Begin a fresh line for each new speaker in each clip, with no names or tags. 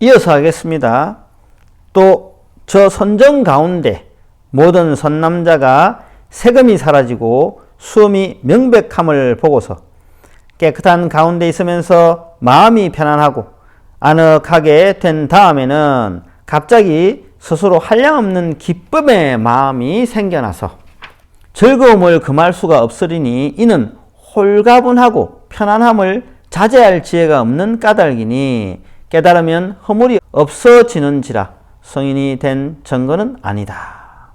이어서 하겠습니다. 또 저 선정 가운데 모든 선남자가 세금이 사라지고 수음이 명백함을 보고서 깨끗한 가운데 있으면서 마음이 편안하고 아늑하게 된 다음에는 갑자기 스스로 한량없는 기쁨의 마음이 생겨나서 즐거움을 금할 수가 없으리니 이는 홀가분하고 편안함을 자제할 지혜가 없는 까닭이니 깨달으면 허물이 없어지는지라 성인이 된 증거는 아니다.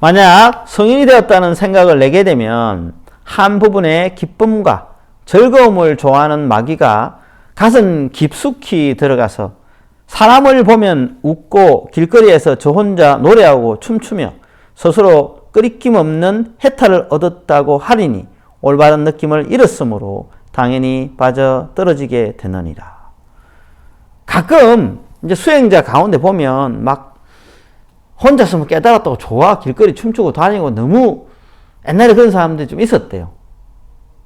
만약 성인이 되었다는 생각을 내게 되면 한 부분의 기쁨과 즐거움을 좋아하는 마귀가 가슴 깊숙이 들어가서 사람을 보면 웃고 길거리에서 저 혼자 노래하고 춤추며 스스로 끄리낌 없는 해탈을 얻었다고 하리니 올바른 느낌을 잃었으므로 당연히 빠져 떨어지게 되느니라. 가끔 이제 수행자 가운데 보면 막 혼자서 뭐 깨달았다고 좋아 길거리 춤추고 다니고 너무 옛날에 그런 사람들이 좀 있었대요.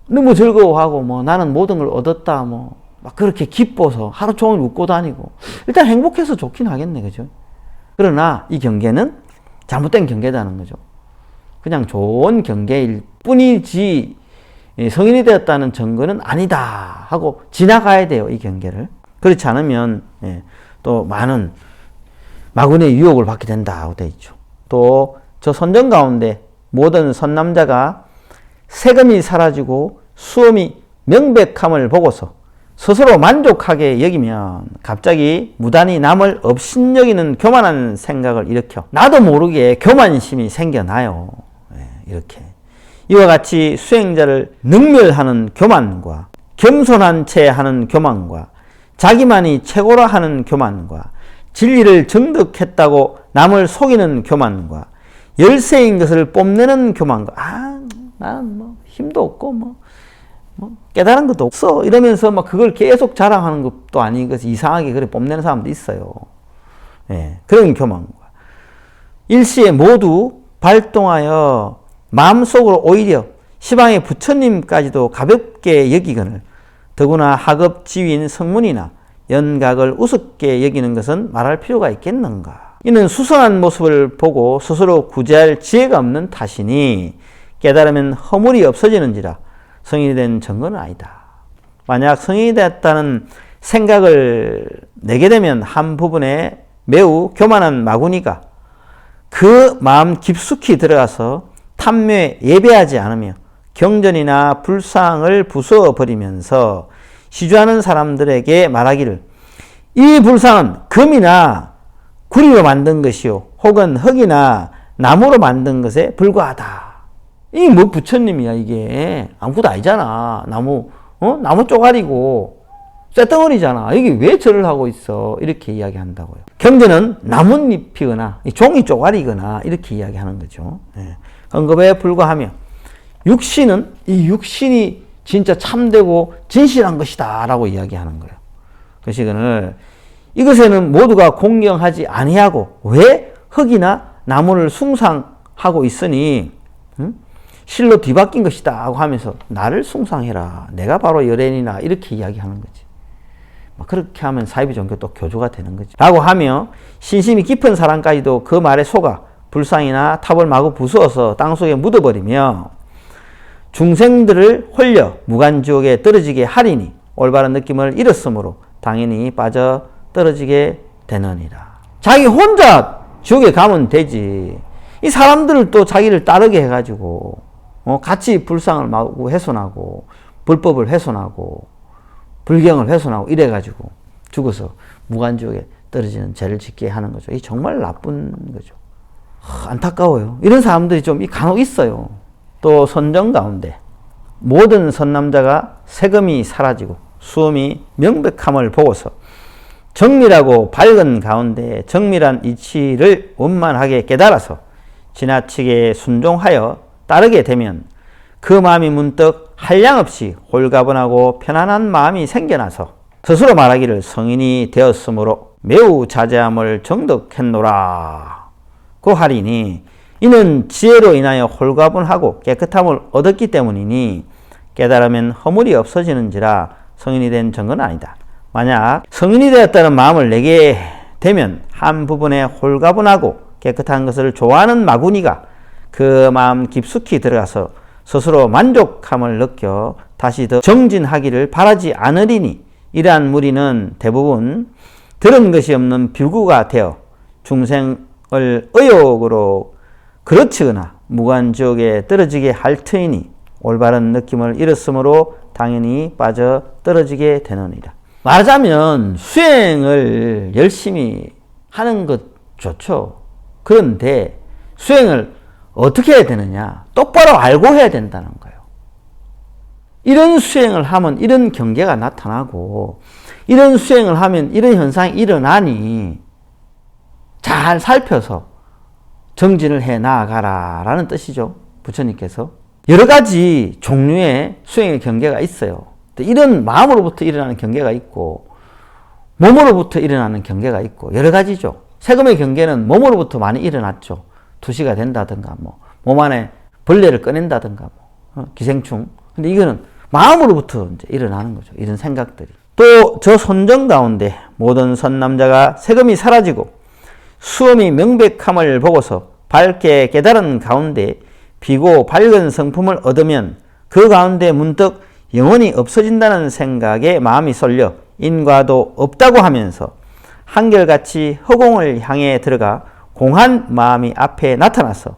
너무 즐거워하고 뭐 나는 모든 걸 얻었다 뭐 막 그렇게 기뻐서 하루 종일 웃고 다니고 일단 행복해서 좋긴 하겠네 그죠? 그러나 이 경계는 잘못된 경계다는 거죠. 그냥 좋은 경계일 뿐이지 성인이 되었다는 증거는 아니다 하고 지나가야 돼요 이 경계를. 그렇지 않으면 예, 또 많은 마군의 유혹을 받게 된다고 되어 있죠. 또 저 선정 가운데 모든 선남자가 세금이 사라지고 수험이 명백함을 보고서 스스로 만족하게 여기면 갑자기 무단히 남을 업신여기는 교만한 생각을 일으켜 나도 모르게 교만심이 생겨나요. 예, 이렇게 이와 같이 수행자를 능멸하는 교만과 겸손한 채 하는 교만과 자기만이 최고라 하는 교만과 진리를 정득했다고 남을 속이는 교만과 열세인 것을 뽐내는 교만과 아 나는 뭐 힘도 없고 뭐, 뭐 깨달은 것도 없어 이러면서 막 그걸 계속 자랑하는 것도 아닌 것이 이상하게 그래 뽐내는 사람도 있어요. 예, 그런 교만과 일시에 모두 발동하여 마음속으로 오히려 시방의 부처님까지도 가볍게 여기거늘 더구나 학업 지위인 성문이나 연각을 우습게 여기는 것은 말할 필요가 있겠는가? 이는 수선한 모습을 보고 스스로 구제할 지혜가 없는 탓이니 깨달으면 허물이 없어지는지라 성인이 된 증거는 아니다. 만약 성인이 됐다는 생각을 내게 되면 한 부분에 매우 교만한 마구니가 그 마음 깊숙이 들어가서 탐묘에 예배하지 않으며 경전이나 불상을 부숴 버리면서 시주하는 사람들에게 말하기를 이 불상은 금이나 구리로 만든 것이요 혹은 흙이나 나무로 만든 것에 불과하다. 이뭐 부처님이야 이게 아무것도 아니잖아 나무 어 나무 쪼가리고 쇳덩어리잖아 이게 왜 절을 하고 있어 이렇게 이야기한다고요. 경전은 나뭇잎이거나 종이 쪼가리거나 이렇게 이야기하는 거죠. 네. 언급에 불과하며 육신은 이 육신이 진짜 참되고 진실한 것이다 라고 이야기하는 거예요. 그 시간을 이것에는 모두가 공경하지 아니하고 왜 흙이나 나무를 숭상하고 있으니 응? 실로 뒤바뀐 것이다 하고 하면서 나를 숭상해라 내가 바로 열애이나 이렇게 이야기하는 거지 그렇게 하면 사이비 종교 또 교조가 되는 거지 라고 하며 신심이 깊은 사람까지도 그 말에 속아 불상이나 탑을 마구 부수어서 땅속에 묻어버리며 중생들을 홀려 무간지옥에 떨어지게 하리니 올바른 느낌을 잃었으므로 당연히 빠져 떨어지게 되느니라. 자기 혼자 지옥에 가면 되지. 이 사람들을 또 자기를 따르게 해가지고 어, 같이 불상을 마구 훼손하고 불법을 훼손하고 불경을 훼손하고 이래가지고 죽어서 무간지옥에 떨어지는 죄를 짓게 하는 거죠. 이 정말 나쁜 거죠. 안타까워요. 이런 사람들이 좀 간혹 있어요. 또 선정 가운데 모든 선남자가 세금이 사라지고 수음이 명백함을 보고서 정밀하고 밝은 가운데 정밀한 이치를 원만하게 깨달아서 지나치게 순종하여 따르게 되면 그 마음이 문득 한량없이 홀가분하고 편안한 마음이 생겨나서 스스로 말하기를 성인이 되었으므로 매우 자제함을 정득했노라. 그 하리니 이는 지혜로 인하여 홀가분하고 깨끗함을 얻었기 때문이니 깨달으면 허물이 없어지는지라 성인이 된 증거는 아니다. 만약 성인이 되었다는 마음을 내게 되면 한 부분에 홀가분하고 깨끗한 것을 좋아하는 마구니가 그 마음 깊숙이 들어가서 스스로 만족함을 느껴 다시 더 정진하기를 바라지 않으리니 이러한 무리는 대부분 들은 것이 없는 비구가 되어 중생을 의욕으로 그르치거나 무관지옥에 떨어지게 할 터이니 올바른 느낌을 잃었으므로 당연히 빠져 떨어지게 되느니라. 말하자면 수행을 열심히 하는 것 좋죠. 그런데 수행을 어떻게 해야 되느냐? 똑바로 알고 해야 된다는 거예요. 이런 수행을 하면 이런 경계가 나타나고 이런 수행을 하면 이런 현상이 일어나니 잘 살펴서 정진을 해 나아가라 라는 뜻이죠. 부처님께서. 여러 가지 종류의 수행의 경계가 있어요. 이런 마음으로부터 일어나는 경계가 있고 몸으로부터 일어나는 경계가 있고 여러 가지죠. 세금의 경계는 몸으로부터 많이 일어났죠. 투시가 된다든가 뭐 몸 안에 벌레를 꺼낸다든가 뭐 어, 기생충. 근데 이거는 마음으로부터 이제 일어나는 거죠. 이런 생각들이. 또 저 손정 가운데 모든 선남자가 세금이 사라지고 수음이 명백함을 보고서 밝게 깨달은 가운데 비고 밝은 성품을 얻으면 그 가운데 문득 영원히 없어진다는 생각에 마음이 쏠려 인과도 없다고 하면서 한결같이 허공을 향해 들어가 공한 마음이 앞에 나타나서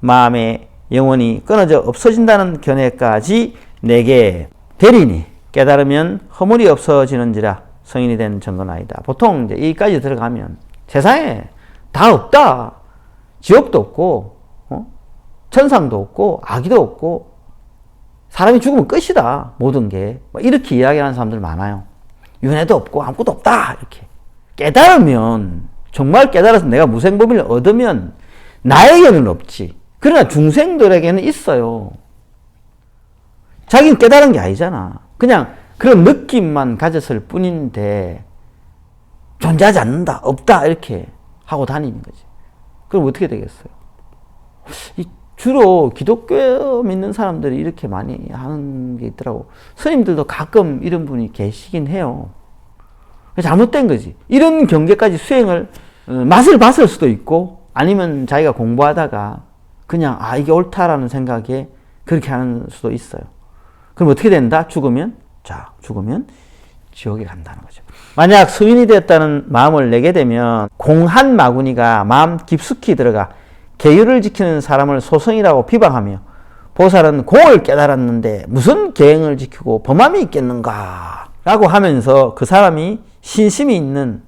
마음의 영원히 끊어져 없어진다는 견해까지 내게 되리니 깨달으면 허물이 없어지는지라 성인이 된 정건아이다. 보통 이제 여기까지 들어가면 세상에 다 없다. 지옥도 없고, 어? 천상도 없고, 아기도 없고, 사람이 죽으면 끝이다. 모든 게. 뭐 이렇게 이야기하는 사람들 많아요. 윤회도 없고, 아무것도 없다. 이렇게. 깨달으면, 정말 깨달아서 내가 무생범위를 얻으면, 나에게는 없지. 그러나 중생들에게는 있어요. 자기는 깨달은 게 아니잖아. 그냥 그런 느낌만 가졌을 뿐인데, 존재하지 않는다, 없다, 이렇게 하고 다니는 거지. 그럼 어떻게 되겠어요? 주로 기독교 믿는 사람들이 이렇게 많이 하는 게 있더라고. 스님들도 가끔 이런 분이 계시긴 해요. 잘못된 거지. 이런 경계까지 수행을, 어, 맛을 봤을 수도 있고, 아니면 자기가 공부하다가 그냥, 아, 이게 옳다라는 생각에 그렇게 하는 수도 있어요. 그럼 어떻게 된다? 죽으면? 자, 죽으면 지옥에 간다는 거죠. 만약 성인이 되었다는 마음을 내게 되면 공한 마구니가 마음 깊숙이 들어가 계율을 지키는 사람을 소성이라고 비방하며 보살은 공을 깨달았는데 무슨 계행을 지키고 범함이 있겠는가 라고 하면서 그 사람이 신심이 있는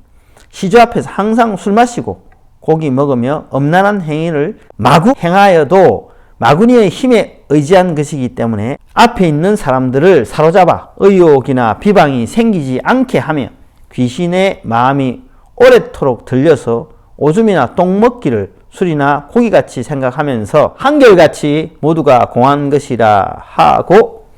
시주 앞에서 항상 술 마시고 고기 먹으며 엄난한 행위를 마구 행하여도 마구니의 힘에 의지한 것이기 때문에 앞에 있는 사람들을 사로잡아 의욕이나 비방이 생기지 않게 하며 귀신의 마음이 오래도록 들려서 오줌이나 똥 먹기를 술이나 고기같이 생각하면서 한결같이 모두가 공한 것이라 하고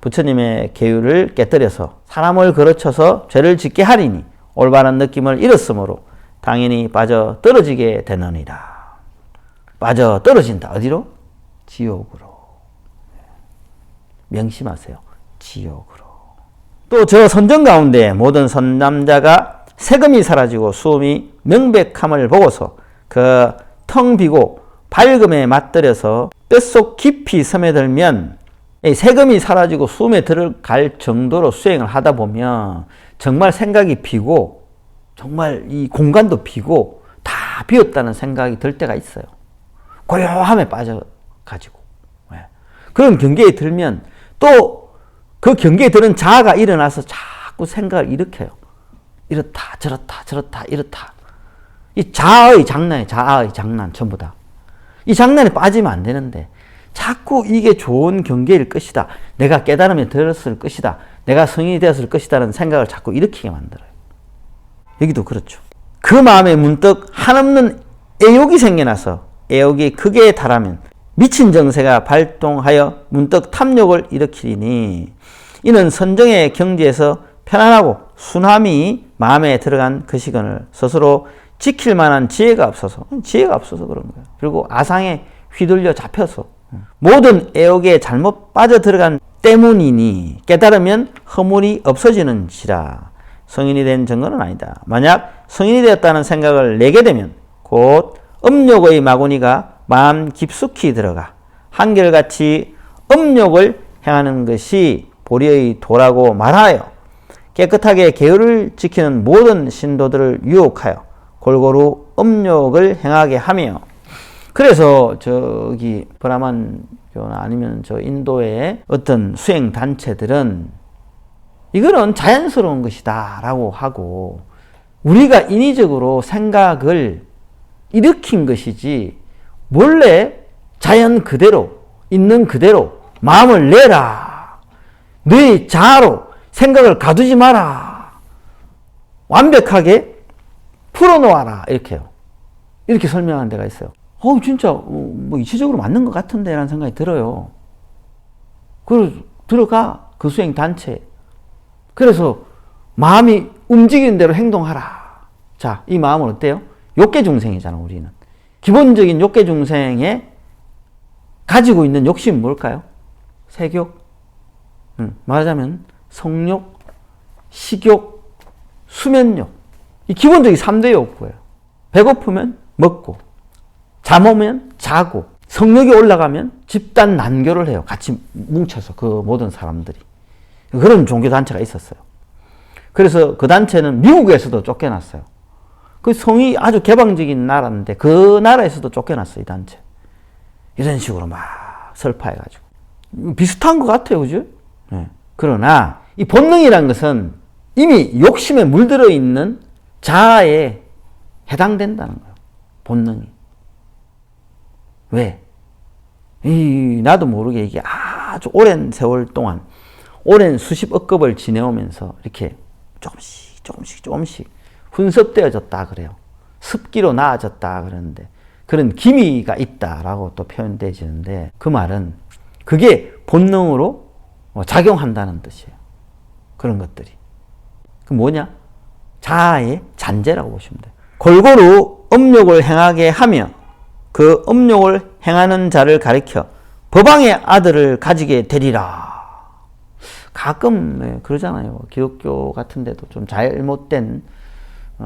부처님의 계율을 깨뜨려서 사람을 거르쳐서 죄를 짓게 하리니 올바른 느낌을 잃었으므로 당연히 빠져 떨어지게 되느니라. 빠져 떨어진다. 어디로? 지옥으로. 명심하세요. 지옥으로. 또 저 선정 가운데 모든 선남자가 세금이 사라지고 수음이 명백함을 보고서 그 텅 비고 밝음에 맞들여서 뼛속 깊이 스며들면 세금이 사라지고 수음에 들어갈 정도로 수행을 하다 보면 정말 생각이 비고 정말 이 공간도 비고 다 비었다는 생각이 들 때가 있어요. 고요함에 빠져 가지고. 그런 경계에 들면 또 그 경계에 드는 자아가 일어나서 자꾸 생각을 일으켜요. 이렇다, 저렇다, 저렇다, 이렇다. 이 자아의 장난이 자아의 장난, 전부 다. 이 장난에 빠지면 안 되는데, 자꾸 이게 좋은 경계일 것이다. 내가 깨달으면 들었을 것이다. 내가 성인이 되었을 것이다라는 생각을 자꾸 일으키게 만들어요. 여기도 그렇죠. 그 마음에 문득 한없는 애욕이 생겨나서 애욕이 극에 달하면 미친 정세가 발동하여 문득 탐욕을 일으키니 이는 선정의 경지에서 편안하고 순함이 마음에 들어간 그 시간을 스스로 지킬 만한 지혜가 없어서 지혜가 없어서 그런 거예요. 그리고 아상에 휘둘려 잡혀서 모든 애욕에 잘못 빠져 들어간 때문이니 깨달으면 허물이 없어지는지라 성인이 된 증거는 아니다. 만약 성인이 되었다는 생각을 내게 되면 곧 음욕의 마구니가 마음 깊숙이 들어가 한결같이 음욕을 행하는 것이 보리의 도라고 말하여 깨끗하게 계율을 지키는 모든 신도들을 유혹하여 골고루 음욕을 행하게 하며 그래서 저기 브라만 교나 아니면 저 인도의 어떤 수행 단체들은 이거는 자연스러운 것이다라고 하고 우리가 인위적으로 생각을 일으킨 것이지 원래 자연 그대로 있는 그대로 마음을 내라. 네 자아로 생각을 가두지 마라. 완벽하게 풀어놓아라. 이렇게요. 이렇게 설명하는 데가 있어요. 어 진짜 뭐 이치적으로 맞는 것 같은데 라는 생각이 들어요. 그래서 들어가 그 수행 단체. 그래서 마음이 움직이는 대로 행동하라. 자 이 마음은 어때요? 욕계 중생이잖아 우리는 기본적인 욕계 중생에 가지고 있는 욕심은 뭘까요? 색욕, 음, 말하자면 성욕, 식욕, 수면욕. 이 기본적인 3대 욕구예요. 배고프면 먹고, 잠 오면 자고, 성욕이 올라가면 집단 난교를 해요. 같이 뭉쳐서 그 모든 사람들이. 그런 종교단체가 있었어요. 그래서 그 단체는 미국에서도 쫓겨났어요. 그 성이 아주 개방적인 나라인데 그 나라에서도 쫓겨났어요, 이 단체. 이런 식으로 막 설파해가지고. 비슷한 것 같아요, 그죠? 네. 그러나 이 본능이란 것은 이미 욕심에 물들어 있는 자아에 해당된다는 거예요. 본능이. 왜? 이, 나도 모르게 이게 아주 오랜 세월 동안, 오랜 수십억 급을 지내오면서 이렇게 조금씩, 조금씩, 조금씩 훈섭되어졌다 그래요. 습기로 나아졌다 그러는데 그런 기미가 있다라고 또 표현되지는데 그 말은 그게 본능으로 작용한다는 뜻이에요. 그런 것들이. 그 뭐냐? 자아의 잔재라고 보시면 돼요. 골고루 음욕을 행하게 하며 그 음욕을 행하는 자를 가리켜 법왕의 아들을 가지게 되리라. 가끔 네, 그러잖아요. 기독교 같은 데도 좀 잘못된 어,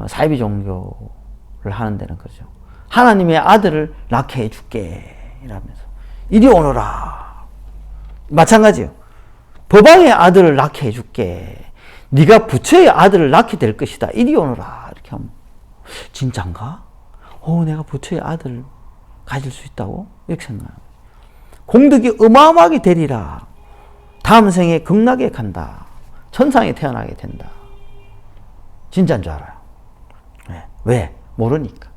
사이비 종교를 하는 데는 그러죠. 하나님의 아들을 낳게 해줄게. 이러면서. 이리 오너라. 마찬가지요. 법왕의 아들을 낳게 해줄게. 네가 부처의 아들을 낳게 될 것이다. 이리 오너라. 이렇게 하면 진짠가? 어, 내가 부처의 아들을 가질 수 있다고? 이렇게 생각해요. 공덕이 어마어마하게 되리라. 다음 생에 극락에 간다. 천상에 태어나게 된다. 진짜인 줄 알아요. 네. 왜? 모르니까.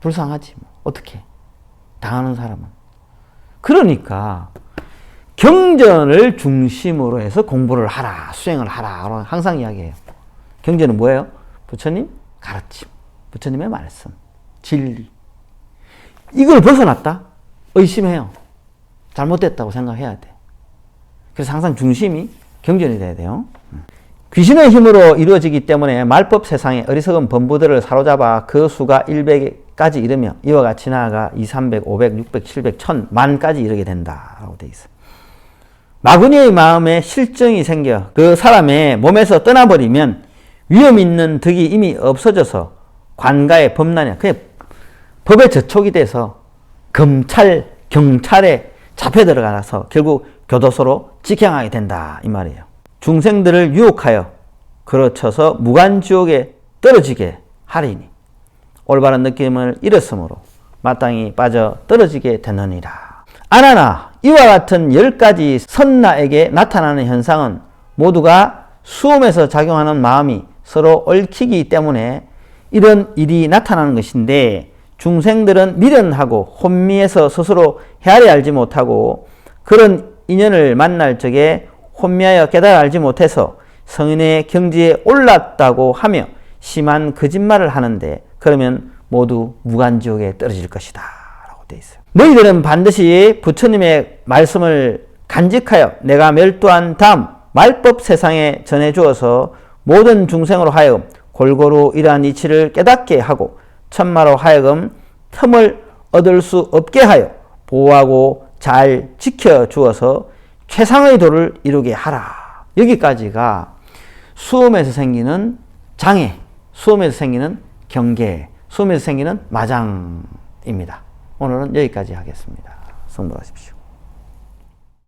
불쌍하지. 뭐. 어떻게? 당하는 사람은. 그러니까 경전을 중심으로 해서 공부를 하라, 수행을 하라. 항상 이야기해요. 경전은 뭐예요? 부처님 가르침, 부처님의 말씀, 진리. 이걸 벗어났다? 의심해요. 잘못됐다고 생각해야 돼. 그래서 항상 중심이 경전이 돼야 돼요. 귀신의 힘으로 이루어지기 때문에 말법 세상에 어리석은 범부들을 사로잡아 그 수가 100까지 이르며 이와 같이 나아가 2, 300, 500, 600, 700, 1000, 만까지 이르게 된다라고 되어 있어요. 마구니의 마음에 실정이 생겨 그 사람의 몸에서 떠나버리면 위험 있는 덕이 이미 없어져서 관가의 법난이 그냥 법에 저촉이 돼서 검찰, 경찰에 잡혀 들어가서 결국 교도소로 직행하게 된다 이 말이에요. 중생들을 유혹하여 그르쳐서 무간지옥에 떨어지게 하리니 올바른 느낌을 잃었으므로 마땅히 빠져 떨어지게 되느니라. 아나나 이와 같은 열 가지 선나에게 나타나는 현상은 모두가 수음에서 작용하는 마음이 서로 얽히기 때문에 이런 일이 나타나는 것인데 중생들은 미련하고 혼미해서 스스로 헤아려 알지 못하고 그런 인연을 만날 적에 혼미하여 깨달아 알지 못해서 성인의 경지에 올랐다고 하며 심한 거짓말을 하는데 그러면 모두 무간지옥에 떨어질 것이다 라고 되어 있어요. 너희들은 반드시 부처님의 말씀을 간직하여 내가 멸도한 다음 말법 세상에 전해주어서 모든 중생으로 하여금 골고루 이러한 이치를 깨닫게 하고 천마로 하여금 틈을 얻을 수 없게 하여 보호하고 잘 지켜주어서 최상의 도를 이루게 하라. 여기까지가 수음에서 생기는 장애, 수음에서 생기는 경계, 수음에서 생기는 마장입니다. 오늘은 여기까지 하겠습니다. 성불하십시오.